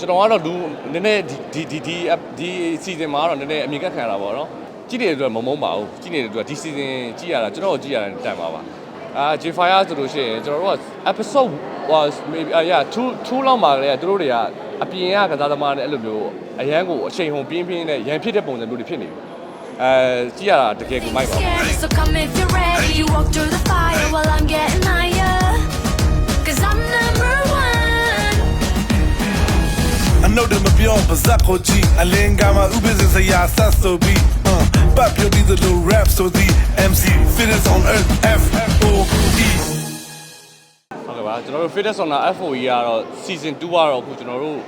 ကျွန်တော်ကတော့လူနည်းနည်းဒီဒီဒီဒီစီဇန်မှာတော့နည်းနည်းအမြင်ကခံရတာပေါ့နော်ကြည့်နေတဲ့အတွက်မမုန်းပါဘူးကြည့်နေတဲ့အတွက်ဒီစီဇန်ကြည့်ရတာကျွန်တော်တို့ကြည့်ရတာတန်ပါပါအာ J-Fire ဆိုလို့ရှိရင်ကျွန်တော်တို့က episode was maybe uh, yeah 2 2လောက်မှာလည်းသူတို့တွေကအပြင်ကကစားသမားနဲ့အဲ့လိုမျိုးအရန်ကိုအချိန်ဟုန်ပြင်းပြင်းနဲ့ရန်ဖြစ်တဲ့ပုံစံမျိုးတွေဖြစ်နေပြီအဲကြည့်ရတာတကယ်ကိုမိုက်ပါ နှုတ်တွေမပြောပါဇက်ကိုကြည့်အလင်းကမှဥပဒေစရာဆက်ဆိုပြီးပတ်ပြပြီးသလို rap ဆိုသည် MC fitness on earth F O E ဟုတ်ကဲ့ပါကျွန်တော်တို့ Fitness Sauna FOE ကတော့ season 2ကတော့အခုကျွန်တော်တို့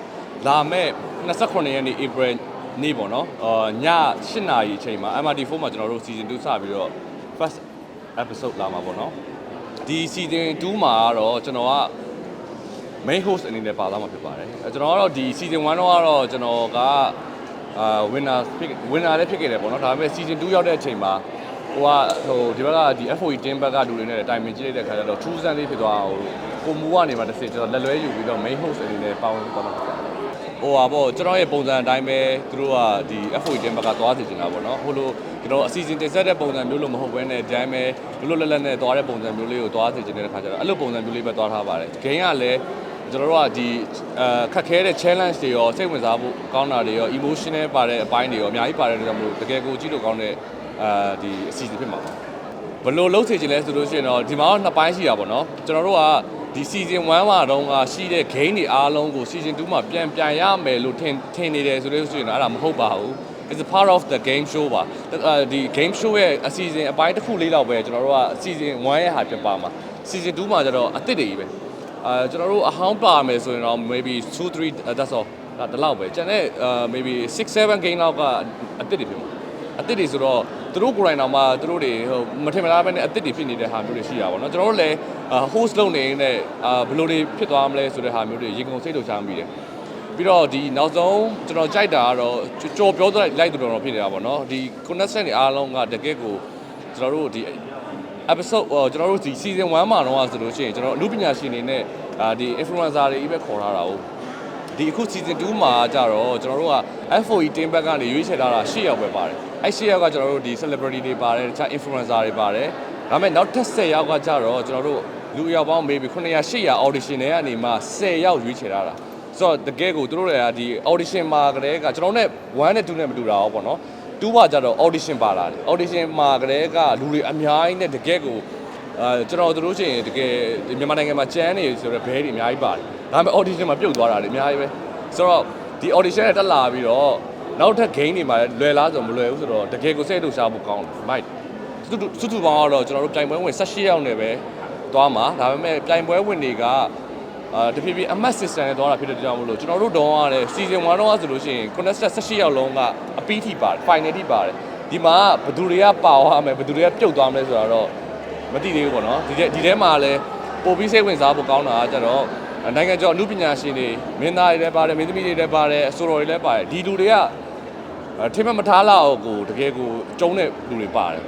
လာမဲ့28ရက်နေ့ April နေ့ပေါ့နော်အာည8နာရီအချိန်မှာ MRT4 မှာကျွန်တော်တို့ season 2စပြီးတော့ first episode လာမှာပေါ့နော်ဒီ season 2မှာကတော့ကျွန်တော်က main host အနေနဲ့ပါလာမှာဖြစ်ပါတယ်အဲကျွန်တော်ကတော့ဒီ season 1တော့ကတော့ကျွန်တော်ကအာ winner ဖြစ် winner လည်းဖြစ်ခဲ့တယ်ပေါ့နော်ဒါပေမဲ့ season 2ရောက်တဲ့အချိန်မှာဟိုကဟိုဒီဘက်ကဒီ FOE team ဘက်ကလူတွေနဲ့တိုင်ပင်ကြည့်လိုက်တဲ့ခါကျတော့ true စမ်းလေးဖြစ်သွားဟိုကိုမူကနေမှတစ်စကျွန်တော်လက်လွဲယူပြီးတော့ main host အနေနဲ့ပါဝင်သွားမှာဖြစ်ပါတယ်ဟိုပါပေါ့ကျွန်တော်ရဲ့ပုံစံအတိုင်းပဲသူတို့ကဒီ FOE team ဘက်ကသွားစီနေတာပေါ့နော်ဟိုလိုကျွန်တော်အစီအစဉ်တင်ဆက်တဲ့ပုံစံမျိုးလို့မဟုတ်ဘဲနဲ့ဒီတိုင်းပဲလွတ်လွတ်လပ်လပ်နဲ့သွားတဲ့ပုံစံမျိုးလေးကိုသွားစီနေတဲ့ခါကျတော့အဲ့လိုပုံစံမျိုးလေးပဲသွားထားပါတယ် game ကလည်း ကျွန်တော်တို့ကဒီအဲခက်ခဲတဲ့ challenge တွေရောစိတ်ဝင်စားဖို့ကောင်းတာတွေရော emotional ပါတဲ့အပိုင်းတွေရောအများကြီးပါတယ်လို့ကြောင့်မလို့တကယ်ကိုကြည့်လို့ကောင်းတဲ့အာဒီအစီအစဉ်ဖြစ်မှာပါဘယ်လို့လှုပ်စေချင်လဲဆိုလို့ရှိရင်တော့ဒီမှာတော့နှစ်ပိုင်းရှိတာပေါ့နော်ကျွန်တော်တို့ကဒီ season 1မှာတော့ကရှိတဲ့ game တွေအားလုံးကို season 2မှာပြန်ပြန်ရမယ်လို့ထင်ထင်နေတယ်ဆိုလို့ရှိရင်တော့အဲ့ဒါမဟုတ်ပါဘူး it's a part of the game show ပါအဲ့ဒီ game show ရဲ့အစီအစဉ်အပိုင်းတစ်ခုလေးလောက်ပဲကျွန်တော်တို့က season 1ရဲ့ဟာဖြစ်ပါမှာ season 2မှာကျတော့အစ်စ်တွေကြီးပဲ အာကျွန်တော်တို့အဟောင်းပါမယ်ဆိုရင်တော့ maybe 2 3 that's all ဒါဒီလောက်ပဲကျန်တဲ့အာ maybe 6 7 game လောက်ကအစ်စ်တွေဖြစ်မှာအသစ်တွေဆိုတော့သူတို့ကိုယ်တိုင်တော့မှသူတို့တွေဟိုမထင်မသားပဲနဲ့အသစ်တွေဖြစ်နေတဲ့ဟာမျိုးတွေရှိတာပေါ့နော်ကျွန်တော်တို့လည်း host လုပ်နေနေအာဘယ်လိုတွေဖြစ်သွားမလဲဆိုတဲ့ဟာမျိုးတွေရေကုန်စိတ်လှုပ်ရှားမိတယ်ပြီးတော့ဒီနောက်ဆုံးကျွန်တော်ကြိုက်တာကတော့ကြော်ပြောသွားလိုက်တော်တော်ဖြစ်နေတာပေါ့နော်ဒီ connection တွေအားလုံးကတကယ့်ကိုကျွန်တော်တို့ဒီ episode ဟိုကျွန်တော်တို့ဒီ season 1မှာတော့ဆိုလို့ရှိရင်ကျွန်တော်အမှုပညာရှင်တွေနဲ့အာဒီ influencer တွေကြီးပဲခေါ်ထားတာဟုတ်ဒီအခု season 2မှာကြတော့ကျွန်တော်တို့က FOE team back ကနေရွေးချယ်ထားတာ10ယောက်ပဲပါတယ်အဲ့10ယောက်ကကျွန်တော်တို့ဒီ celebrity တွေပါတယ်တခြား influencer တွေပါတယ်ဒါပေမဲ့နောက်ထပ်10ယောက်ကကြတော့ကျွန်တော်တို့လူအယောက်ပေါင်း maybe 900 800 audition တွေကနေမှ10ယောက်ရွေးချယ်ထားတာဆိုတော့တကယ်ကိုသူတို့တွေကဒီ audition မှာကလေးကကျွန်တော်နဲ့1နဲ့2နဲ့မတူတာဟောပေါ့နော် 2ကကြတော့ audition ပါလာတယ် audition မှာကလေးကလူတွေအများကြီးနဲ့တကယ်ကိုအဲကျွန်တော်တို့ချင်းတကယ်မြန်မာနိုင်ငံမှာကျန်းနေဆိုတော့ဘဲတွေအများကြီးပါတယ်ဒါပေမဲ့ audition မှာပြုတ်သွားတာတွေအများကြီးပဲဆိုတော့ဒီ audition နဲ့တက်လာပြီးတော့နောက်ထပ် game တွေမှာလွယ်လားဆိုမလွယ်ဘူးဆိုတော့တကယ်ကိုစိတ်လှုပ်ရှားဖို့ကောင်းတယ် might စုစုစုစုပေါင်းကတော့ကျွန်တော်တို့ပြိုင်ပွဲဝင်18ယောက်နဲ့ပဲသွားမှာဒါပေမဲ့ပြိုင်ပွဲဝင်တွေက အာတဖြည်းဖြည်းအမတ် system နဲ့သွားတာဖြစ်တဲ့ကြောင့်မလို့ကျွန်တော်တို့တော့ရတယ် season 1တော့ဆိုလို့ရှိရင် contestant 18ယောက်လုံးကအပီးထိပါတယ် final ထိပါတယ်ဒီမှာဘယ်သူတွေကပါသွားမယ်ဘယ်သူတွေကပြုတ်သွားမလဲဆိုတာတော့မသိသေးဘူးပေါ့နော်ဒီထဲဒီထဲမှာလည်းပို့ပြီးစိတ်ဝင်စားဖို့ကောင်းတာကကြတော့နိုင်ငံကျော်အမှုပညာရှင်တွေမင်းသားတွေလည်းပါတယ်မင်းသမီးတွေလည်းပါတယ်အဆိုတော်တွေလည်းပါတယ်ဒီလူတွေကထင်မှမထားလောက်ကိုတကယ်ကိုကျုံးတဲ့လူတွေပါတယ်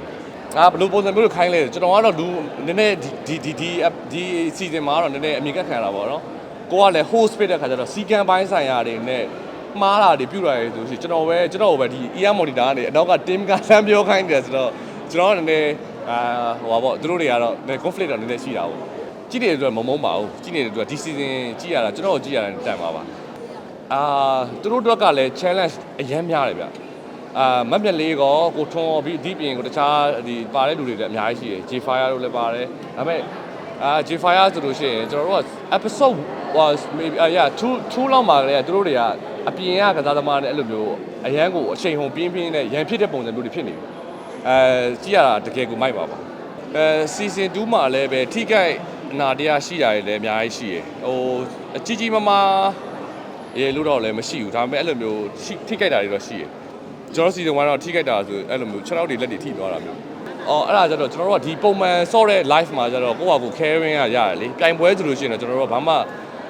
အာဘယ်လိုပုံစံမျိုးတွေခိုင်းလဲကျွန်တော်ကတော့လူနည်းနည်းဒီဒီဒီဒီ season မှာတော့နည်းနည်းအမြင်ကခံရတာပေါ့နော်ကိုကလည်း host ဖြစ်တဲ့ခါကျတော့စီကံပိုင်းဆိုင်ရာတွေနဲ့မှားတာတွေပြုတ်ရတယ်ဆိုရှင်ကျွန်တော်ပဲကျွန်တော်ပဲဒီ ear monitor ကနေအနောက်က team ကဆန်းပြောခိုင်းတယ်ဆိုတော့ကျွန်တော်ကနည်းနည်းအာဟိုပါပေါ့သူတို့တွေကတော့ conflict တော့နည်းနည်းရှိတာပေါ့ကြည့်နေတဲ့အတွက်မမုန်းပါဘူးကြည့်နေတဲ့အတွက်ဒီ season ကြည့်ရတာကျွန်တော်ကြည့်ရတာတန်ပါပါအာသူတို့အတွက်ကလည်း challenge အများများတယ်ဗျ အာမက်မြက်လေးကောကိုထွန်းပြီးဒီပြင်ကိုတခြားဒီပါတဲ့လူတွေလည်းအများကြီးရှိတယ် J-Fire တို့လည်းပါတယ်ဒါပေမဲ့အာ J-Fire ဆိုလို့ရှိရင်ကျွန်တော်တို့က episode was maybe uh, yeah 2 2လောက်မှာလည်းသူတို့တွေကအပြင်ကကစားသမားနဲ့အဲ့လိုမျိုးအရန်ကိုအချိန်ဟုန်ပြင်းပြင်းနဲ့ရန်ဖြစ်တဲ့ပုံစံမျိုးတွေဖြစ်နေပြီအဲကြည့်ရတာတကယ်ကိုမိုက်ပါပါအဲ season 2မှာလည်းပဲထိခိုက်အနာတရားရှိတာတွေလည်းအများကြီးရှိရယ်ဟိုအကြီးကြီးမားမားရေလို့တော့လည်းမရှိဘူးဒါပေမဲ့အဲ့လိုမျိုးထိထိခိုက်တာတွေတော့ရှိရယ် ကျွန်တော် season 1တော့ထိခိုက်တာဆိုအဲ့လိုမျိုး6ရောက်တွေလက်တွေထိသွားတာမျိုးအော်အဲ့ဒါကြတော့ကျွန်တော်တို့ကဒီပုံမှန်ဆော့တဲ့ live မှာကြတော့ကိုယ့်ဟာကို caring ရရတယ်လေပြိုင်ပွဲဆိုလို့ရှိရင်တော့ကျွန်တော်တို့ကဘာမှ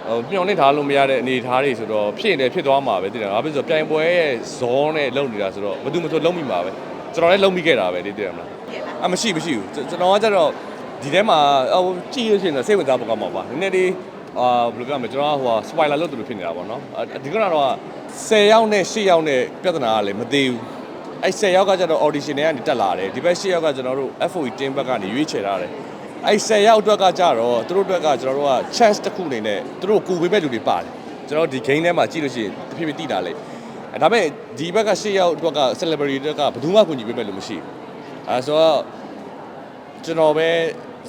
ဟိုမျှော်လင့်ထားလို့မရတဲ့အနေအထားတွေဆိုတော့ဖြစ်နေဖြစ်သွားမှာပဲတည်တယ်။ဘာဖြစ်လို့ဆိုတော့ပြိုင်ပွဲရဲ့ဇောနဲ့လုံနေတာဆိုတော့မသူမဆိုလုံမိမှာပဲ။ကျွန်တော်လည်းလုံမိခဲ့တာပဲတည်တယ်မလား။အမရှိမရှိဘူးကျွန်တော်ကကြတော့ဒီထဲမှာဟိုကြည့်ရရှင်တော့စိတ်ဝင်စားဖို့ကောင်းမှာပါ။နည်းနည်းလေးအာဘယ်လိုပြောမလဲကျွန်တော်ကဟိုဟာ spoiler လုပ်သူလိုဖြစ်နေတာပေါ့နော်အဒီကတော့ 10ယောက်နဲ့10ယောက်နဲ့ပြဿနာကလည်းမသေးဘူးအဲ့10ယောက်ကကျတော့ audition တွေကနေတက်လာတယ်ဒီဘက်10ယောက်ကကျွန်တော်တို့ FOE team ဘက်ကနေရွေးချယ်ထားတယ်အဲ့10ယောက်အတွက်ကကြတော့သူတို့အတွက်ကကျွန်တော်တို့က chance တစ်ခုအနေနဲ့သူတို့ကိုယ်ပေးမဲ့လူတွေပါတယ်ကျွန်တော်ဒီ game ထဲမှာကြည့်လို့ရှိရင်တဖြည်းဖြည်းတိတာလေအဲဒါပေမဲ့ဒီဘက်က10ယောက်အတွက်က celebrity အတွက်ကဘယ်သူမှကူညီပေးမဲ့လူမရှိဘူးအဲဆိုတော့ကျွန်တော်ပဲ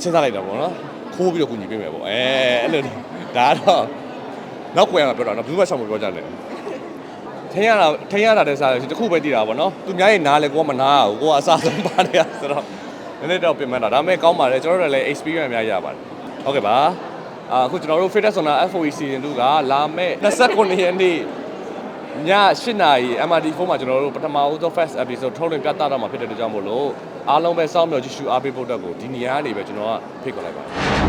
စဉ်းစားလိုက်တာပေါ့နော်ခိုးပြီးတော့ကူညီပေးမယ်ပေါ့အဲအဲ့လိုဒါကတော့နောက်ကွယ်ကပြောတာနော်ဘူးမှရှောင်မပြောကြနဲ့ ထင်းရတာထင်းရတာတဲ့စားတခုပဲတည်တာပေါ့နော်သူများရဲ့နားလဲကိုကမနာဘူးကိုကအစားဆုံးပါနေရဆိုတော့နည်းနည်းတော့ပြင်မှန်းတာဒါပေမဲ့ကောင်းပါတယ်ကျွန်တော်တို့လည်း experience အများကြီးရပါတယ်ဟုတ်ကဲ့ပါအခုကျွန်တော်တို့ Fitness Sauna FOE season 2ကလာမဲ့29ရက်နေ့ည8နာရီ MRT4 မှာကျွန်တော်တို့ပထမဦးဆုံး first episode ထုတ်လွှင့်ပြသတော့မှာဖြစ်တဲ့အတွက်ကြောင့်မို့လို့အားလုံးပဲစောင့်မျှော်ကြည့်ရှုအားပေးဖို့အတွက်ကိုဒီနေရာကနေပဲကျွန်တော်ကဖိတ်ခေါ်လိုက်ပါတယ်